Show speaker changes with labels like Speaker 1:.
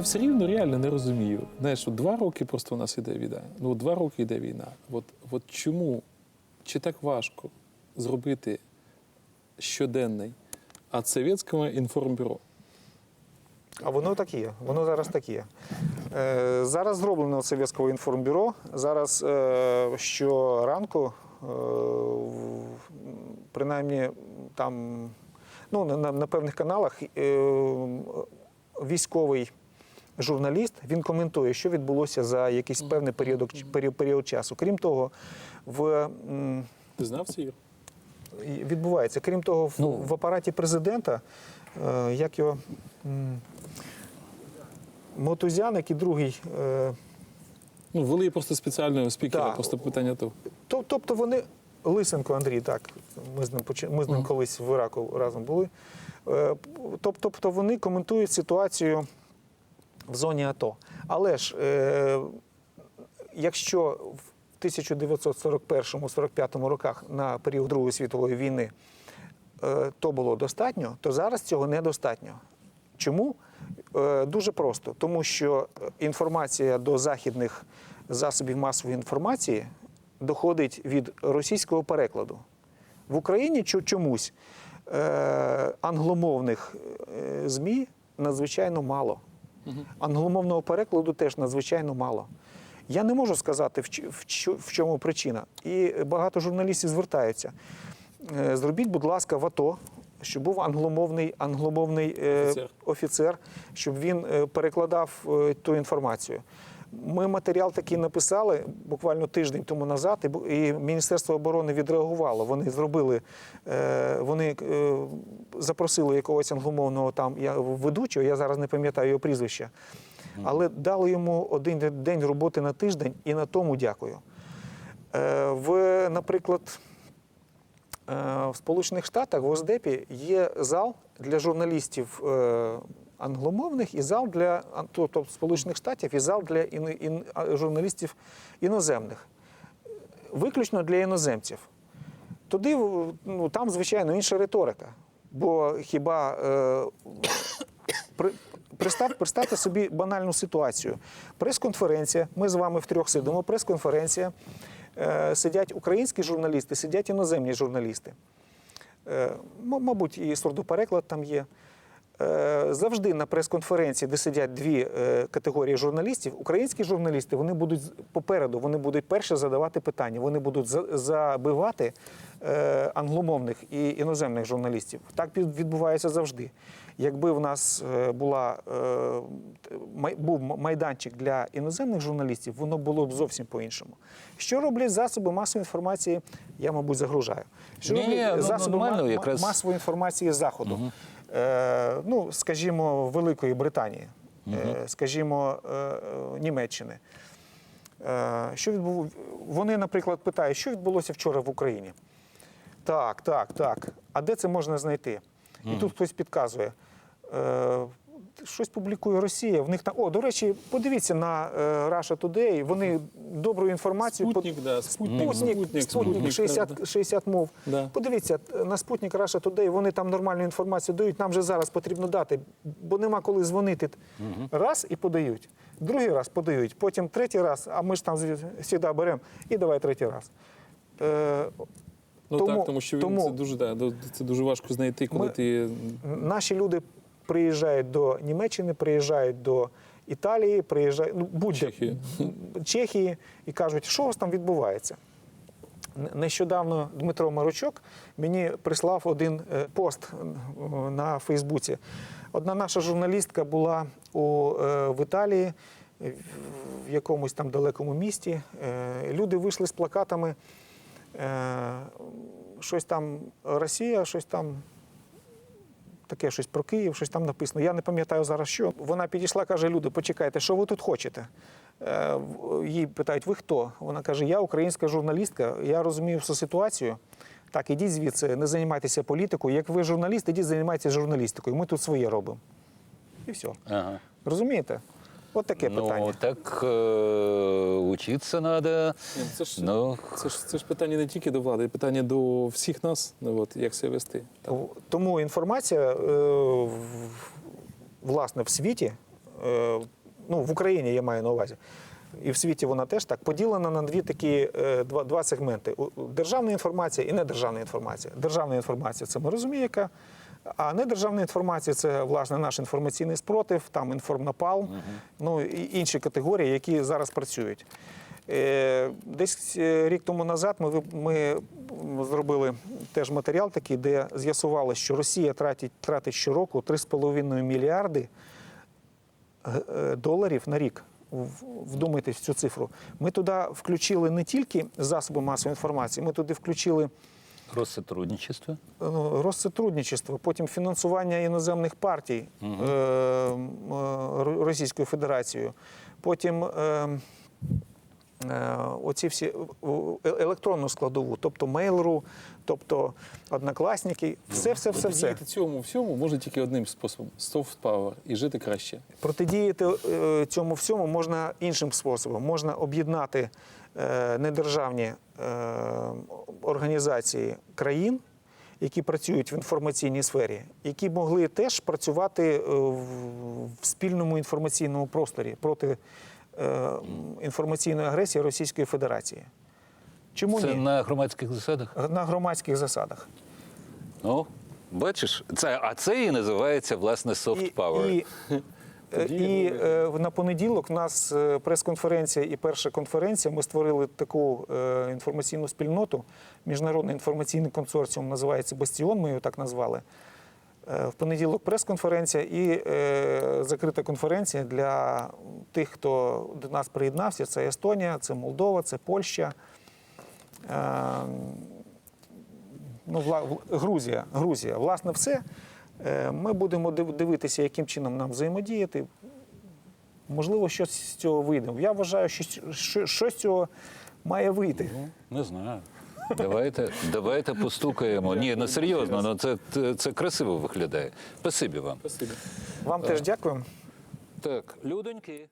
Speaker 1: я все рівно реально не розумію. Знаєш, от два роки просто у нас іде війна. Ну, два роки йде війна. От, от чому чи так важко зробити щоденний Совєтського інформбюро?
Speaker 2: А воно так є. Воно зараз так є. Е, зараз зроблено Совєтського інформбюро. Зараз е, щоранку, е, принаймні там, ну, на, на певних каналах е, військовий журналіст він коментує, що відбулося за якийсь певний період, період, період часу. Крім того, в.
Speaker 1: Ти знав це,
Speaker 2: відбувається. Крім того, в,
Speaker 3: Ну.
Speaker 2: в апараті президента, е, як його Мотузяник і другий. Е,
Speaker 1: Ну, ввели просто спеціального спікера,
Speaker 2: Так.
Speaker 1: просто питання того.
Speaker 2: то, тобто вони. Лисенко Андрій, так, ми з ним, ми з ним колись в Іраку разом були. Е, Тобто вони коментують ситуацію в зоні АТО. Але ж, е, якщо в 1941-45 роках на період Другої світової війни е, то було достатньо, то зараз цього недостатньо. Чому? Е, Дуже просто. Тому що інформація до західних засобів масової інформації доходить від російського перекладу. В Україні чомусь е, англомовних е, ЗМІ надзвичайно мало. Англомовного перекладу теж надзвичайно мало. Я не можу сказати, в чому причина. І багато журналістів звертаються. Е, Зробіть, будь ласка, в АТО, щоб був англомовний, англомовний е,
Speaker 1: Офіцер.
Speaker 2: офіцер, щоб він е, перекладав ту інформацію. Ми матеріал такий написали буквально тиждень тому назад, і Міністерство оборони відреагувало. Вони зробили, е, вони е, запросили якогось англомовного там ведучого, я зараз не пам'ятаю його прізвища, але дали йому один день роботи на тиждень, і на тому дякую. Е, В, наприклад, В Сполучених Штатах в Оздепі є зал для журналістів англомовних і зал для тобто Сполучених Штатів і зал для іно- ін- журналістів іноземних. Виключно для іноземців. Туди ну, там, звичайно, інша риторика. Бо хіба е, при, представ, представте собі банальну ситуацію. Прес-конференція, ми з вами втрьох сидимо, прес-конференція. Е, сидять українські журналісти, сидять іноземні журналісти. Е, мабуть, і сурдопереклад там є. Е, Завжди на прес-конференції, де сидять дві е, категорії журналістів, українські журналісти вони будуть попереду, вони будуть перше задавати питання, вони будуть забивати е, англомовних і іноземних журналістів. Так від- відбувається завжди. Якби в нас була, був майданчик для іноземних журналістів, воно було б зовсім по-іншому. Що роблять засоби масової інформації? Я, мабуть, загружаю. Що
Speaker 3: Ні,
Speaker 2: роблять
Speaker 3: ну,
Speaker 2: засоби ма-
Speaker 3: нормально,
Speaker 2: ма-
Speaker 3: якраз.
Speaker 2: масової інформації заходу? Е, ну, скажімо, Великої Британії, е, скажімо, е, е, Німеччини. Е, Що відбув... Вони, наприклад, питають, що відбулося вчора в Україні. Так, так, так. А де це можна знайти? І тут хтось підказує. Е, Щось публікує Росія. В них там. О, до речі, подивіться на е, Russia Today. Вони добру інформацію.
Speaker 1: Спутник, да, спутник,
Speaker 2: Спутник,
Speaker 1: спутник,
Speaker 2: спутник,
Speaker 1: спутник,
Speaker 2: 60, 60 мов.
Speaker 1: Да.
Speaker 2: Подивіться, на спутник Russia Today, вони там нормальну інформацію дають. Нам же зараз потрібно дати, бо нема коли дзвонити. Раз і подають. Другий раз подають, потім третій раз, а ми ж там завжди беремо і давай третій раз. Е,
Speaker 1: Ну
Speaker 2: Тому-
Speaker 1: так, тому що він
Speaker 2: тому-
Speaker 1: це дуже да, це дуже важко знайти, коли
Speaker 2: Ми-
Speaker 1: ти
Speaker 2: Наші люди приїжджають до Німеччини, приїжджають до Італії, приїжджають ну, будь-де
Speaker 1: Чехії.
Speaker 2: Чехії і кажуть, що у вас там відбувається. Нещодавно Дмитро Маручок мені прислав один е, пост е, на Фейсбуці. Одна наша журналістка була у, е, в Італії, в- якомусь там далекому місті. Люди вийшли з плакатами. Щось там Росія, щось там таке щось про Київ, щось там написано. Я не пам'ятаю зараз що. Вона підійшла, каже: люди, почекайте, що ви тут хочете? Е, Їй питають, ви хто? Вона каже: Я українська журналістка, я розумію всю ситуацію. Так, ідіть звідси, не займайтеся політикою. Як ви журналіст, ідіть займайтеся журналістикою. Ми тут своє робимо. І все.
Speaker 3: Ага.
Speaker 2: Розумієте? От таке
Speaker 3: Ну,
Speaker 2: питання.
Speaker 3: так э, учиться надо.
Speaker 1: Ні, це ж
Speaker 3: Ну,
Speaker 1: це ж це ж питання не тільки до влади, питання до всіх нас. Ну от як себе вести. Так.
Speaker 2: Тому інформація, е, власне, в світі, е, ну, в Україні я маю на увазі. І в світі вона теж так поділена на дві такі е, два, два сегменти: державна інформація і недержавна інформація. Державна інформація це ми розуміємо, яка. А недержавна інформація це власне наш інформаційний спротив, там інформнапалм, ну і інші категорії, які зараз працюють. Е, Десь е, рік тому назад ми, ми зробили теж матеріал такий, де з'ясували, що Росія тратить, тратить щороку 3,5 мільярди е, доларів на рік. Вдумайтесь в цю цифру. Ми туди включили не тільки засоби масової інформації, ми туди включили
Speaker 3: Россотрудничество.
Speaker 2: ну, розсотрудничество, потім фінансування іноземних партій е, е, Російською Федерацією, потім е, е, оці всі е, е, електронну складову, тобто мейлру, тобто однокласники, все, все, все, все.
Speaker 1: Протидіяти цьому всьому можна тільки одним способом soft power і жити краще.
Speaker 2: Протидіяти е, цьому всьому можна іншим способом. Можна об'єднати е, недержавні е, організації країн, які працюють в інформаційній сфері, які могли теж працювати е, в, спільному інформаційному просторі проти е, інформаційної агресії Російської Федерації. Чому
Speaker 3: Це
Speaker 2: ні?
Speaker 3: на громадських засадах.
Speaker 2: На громадських засадах.
Speaker 3: Ну, бачиш, це, а це і називається власне soft power.
Speaker 2: І, і, і е, на понеділок у нас е, прес-конференція і перша конференція. Ми створили таку е, інформаційну спільноту. Міжнародний інформаційний консорціум називається Бастіон. Ми його так назвали. В понеділок прес-конференція і закрита конференція для тих, хто до нас приєднався. Це Естонія, це Молдова, це Польща. Е, ну, Грузія. Грузія. Власне, все. Е, Ми будемо дивитися, яким чином нам взаємодіяти. Можливо, щось з цього вийде. Я вважаю, що що- щось з цього має вийти.
Speaker 3: Не знаю. Давайте, давайте постукаємо. Ні, ну серйозно, ну це, це, це красиво виглядає. Спасибі вам.
Speaker 1: Спасибі.
Speaker 2: Вам теж дякую.
Speaker 3: Так, людоньки.